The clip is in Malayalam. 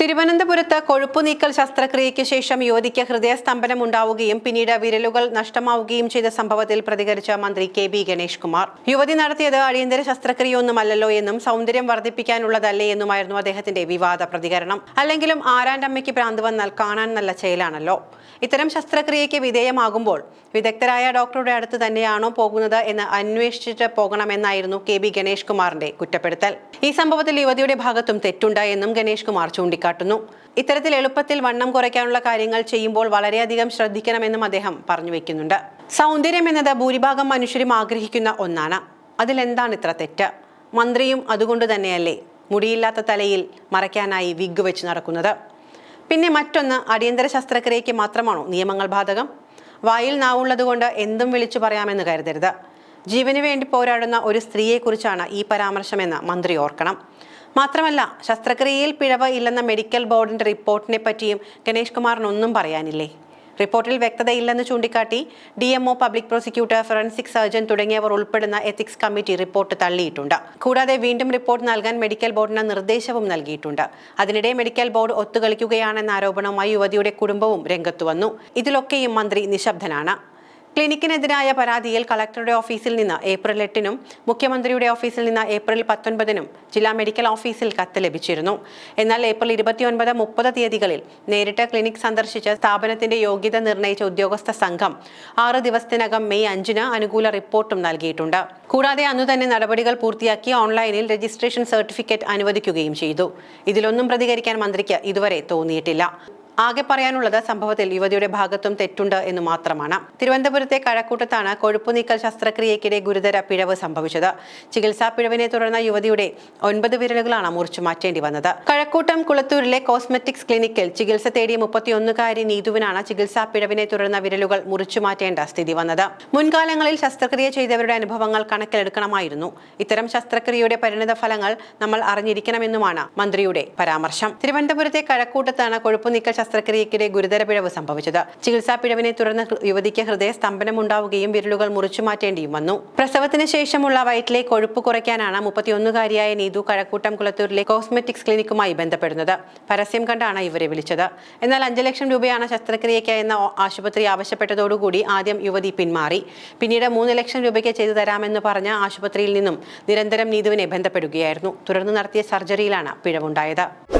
തിരുവനന്തപുരത്ത് കൊഴുപ്പ് നീക്കൽ ശസ്ത്രക്രിയയ്ക്ക് ശേഷം യുവതിക്ക് ഹൃദയസ്തംഭനം ഉണ്ടാവുകയും പിന്നീട് വിരലുകൾ നഷ്ടമാവുകയും ചെയ്ത സംഭവത്തിൽ പ്രതികരിച്ച മന്ത്രി കെ ബി ഗണേഷ് കുമാർ. യുവതി നടത്തിയത് അടിയന്തര ശസ്ത്രക്രിയയൊന്നുമല്ലല്ലോ എന്നും സൗന്ദര്യം വർദ്ധിപ്പിക്കാനുള്ളതല്ലേ എന്നുമായിരുന്നു അദ്ദേഹത്തിന്റെ വിവാദ പ്രതികരണം. അല്ലെങ്കിലും ആരാണ്ടമ്മയ്ക്ക് ഭ്രാന്ത് വന്നാൽ കാണാൻ നല്ല ചേലാണല്ലോ. ഇത്തരം ശസ്ത്രക്രിയയ്ക്ക് വിധേയമാകുമ്പോൾ വിദഗ്ധരായ ഡോക്ടറുടെ അടുത്ത് തന്നെയാണോ പോകുന്നത് എന്ന് അന്വേഷിച്ചിട്ട് പോകണമെന്നായിരുന്നു കെ ബി ഗണേഷ് കുമാറിന്റെ കുറ്റപ്പെടുത്തൽ. ഈ സംഭവത്തിൽ യുവതിയുടെ ഭാഗത്തും തെറ്റുണ്ടായെന്നും ഗണേഷ് കുമാർ ചൂണ്ടിക്കാട്ടുന്നു ഇത്തരത്തിൽ എളുപ്പത്തിൽ വണ്ണം കുറയ്ക്കാനുള്ള കാര്യങ്ങൾ ചെയ്യുമ്പോൾ വളരെയധികം ശ്രദ്ധിക്കണമെന്നും അദ്ദേഹം പറഞ്ഞു വെക്കുന്നുണ്ട്. സൗന്ദര്യം എന്നത് ഭൂരിഭാഗം മനുഷ്യരും ആഗ്രഹിക്കുന്ന ഒന്നാണ്. അതിലെന്താണ് ഇത്ര തെറ്റ്? മന്ത്രിയും അതുകൊണ്ട് തന്നെയല്ലേ മുടിയില്ലാത്ത തലയിൽ മറയ്ക്കാനായി വിഗ് വെച്ച് നടക്കുന്നത്. പിന്നെ മറ്റൊന്ന് അടിയന്തര ശസ്ത്രക്രിയയ്ക്ക് മാത്രമാണോ നിയമങ്ങൾ ബാധകം? വായിൽ നാവുള്ളതുകൊണ്ട് എന്തും വിളിച്ചു പറയാമെന്ന് കരുതരുത്. ജീവന് വേണ്ടി പോരാടുന്ന ഒരു സ്ത്രീയെക്കുറിച്ചാണ് ഈ പരാമർശമെന്ന് മന്ത്രി ഓർക്കണം. മാത്രമല്ല ശസ്ത്രക്രിയയിൽ പിഴവ് ഇല്ലെന്ന മെഡിക്കൽ ബോർഡിന്റെ റിപ്പോർട്ടിനെ പറ്റിയും ഗണേഷ് കുമാറിനൊന്നും പറയാനില്ലേ? റിപ്പോർട്ടിൽ വ്യക്തതയില്ലെന്ന് ചൂണ്ടിക്കാട്ടി D M O public prosecutor forensic surgeon തുടങ്ങിയവർ ഉൾപ്പെടുന്ന എത്തിക്സ് കമ്മിറ്റി റിപ്പോർട്ട് തള്ളിയിട്ടുണ്ട്. കൂടാതെ വീണ്ടും റിപ്പോർട്ട് നൽകാൻ മെഡിക്കൽ ബോർഡിന് നിർദ്ദേശവും നൽകിയിട്ടുണ്ട്. അതിനിടെ മെഡിക്കൽ ബോർഡ് ഒത്തുകളിക്കുകയാണെന്ന ആരോപണവുമായി യുവതിയുടെ കുടുംബവും രംഗത്തു വന്നു. ഇതിലൊക്കെയും മന്ത്രി നിശബ്ദനാണ്. ക്ലിനിക്കിനെതിരായ പരാതിയിൽ കളക്ടറുടെ ഓഫീസിൽ നിന്ന് ഏപ്രിൽ എട്ടിനും മുഖ്യമന്ത്രിയുടെ ഓഫീസിൽ നിന്ന് ഏപ്രിൽ പത്തൊൻപതിനും ജില്ലാ മെഡിക്കൽ ഓഫീസിൽ കത്ത് ലഭിച്ചിരുന്നു. എന്നാൽ ഏപ്രിൽ ഇരുപത്തിയൊൻപത് മുപ്പത് തീയതികളിൽ നേരിട്ട് ക്ലിനിക് സന്ദർശിച്ച സ്ഥാപനത്തിന്റെ യോഗ്യത നിർണയിച്ച ഉദ്യോഗസ്ഥ സംഘം ആറ് ദിവസത്തിനകം മെയ് അഞ്ചിന് അനുകൂല റിപ്പോർട്ടും നൽകിയിട്ടുണ്ട്. കൂടാതെ അന്നു തന്നെ നടപടികൾ പൂർത്തിയാക്കി ഓൺലൈനിൽ രജിസ്ട്രേഷൻ സർട്ടിഫിക്കറ്റ് അനുവദിക്കുകയും ചെയ്തു. ഇതിലൊന്നും പ്രതികരിക്കാൻ മന്ത്രിക്ക് ഇതുവരെ തോന്നിയിട്ടില്ല. ആകെ പറയാനുള്ളത് സംഭവത്തിൽ യുവതിയുടെ ഭാഗത്തും തെറ്റുണ്ട് എന്ന് മാത്രമാണ്. തിരുവനന്തപുരത്തെ കഴക്കൂട്ടത്താണ് കൊഴുപ്പ് നീക്കൽ ശസ്ത്രക്രിയയ്ക്കിടെ ഗുരുതര പിഴവ് സംഭവിച്ചത്. ചികിത്സാ പിഴവിനെ തുടർന്ന് യുവതിയുടെ ഒൻപത് വിരലുകളാണ് മുറിച്ചു മാറ്റേണ്ടി വന്നത്. കഴക്കൂട്ടം കുളത്തൂരിലെ കോസ്മെറ്റിക്സ് ക്ലിനിക്കിൽ ചികിത്സ തേടിയ മുപ്പത്തിയൊന്നുകാരി നീതുവിനാണ് ചികിത്സാ പിഴവിനെ തുടർന്ന് വിരലുകൾ മുറിച്ചു മാറ്റേണ്ട സ്ഥിതി വന്നത്. മുൻകാലങ്ങളിൽ ശസ്ത്രക്രിയ ചെയ്തവരുടെ അനുഭവങ്ങൾ കണക്കിലെടുക്കണമായിരുന്നു. ഇത്തരം ശസ്ത്രക്രിയയുടെ പരിണിത ഫലങ്ങൾ നമ്മൾ അറിഞ്ഞിരിക്കണമെന്നുമാണ് മന്ത്രിയുടെ പരാമർശം. തിരുവനന്തപുരത്തെ കഴക്കൂട്ടത്താണ് കൊഴുപ്പ് നീക്കൽ ശസ്ത്രക്രിയയ്ക്കിടെ ഗുരുതര പിഴവ് സംഭവിച്ചത്. ചികിത്സാ പിഴവിനെ തുടർന്ന് യുവതിക്ക് ഹൃദയ സ്തംഭനം ഉണ്ടാവുകയും വിരലുകൾ മുറിച്ചു മാറ്റേണ്ടിയും വന്നു. പ്രസവത്തിന് ശേഷമുള്ള വയറ്റിലെ കൊഴുപ്പ് കുറയ്ക്കാനാണ് മുപ്പത്തിയൊന്നുകാരിയായ നീതു കഴക്കൂട്ടം കുളത്തൂരിലെ കോസ്മെറ്റിക്സ് ക്ലിനിക്കുമായി ബന്ധപ്പെടുന്നത്. പരസ്യം കണ്ടാണ് ഇവരെ വിളിച്ചത്. എന്നാൽ അഞ്ച് ലക്ഷം രൂപയാണ് ശസ്ത്രക്രിയയ്ക്കായെന്ന ഓ- ആശുപത്രി ആവശ്യപ്പെട്ടതോടുകൂടി ആദ്യം യുവതി പിന്മാറി. പിന്നീട് മൂന്ന് ലക്ഷം രൂപയ്ക്ക് ചെയ്തു തരാമെന്ന് പറഞ്ഞ ആശുപത്രിയിൽ നിന്നും നിരന്തരം നീതുവിനെ ബന്ധപ്പെടുകയായിരുന്നു. തുടർന്ന് നടത്തിയ സർജറിയിലാണ് പിഴവുണ്ടായത്.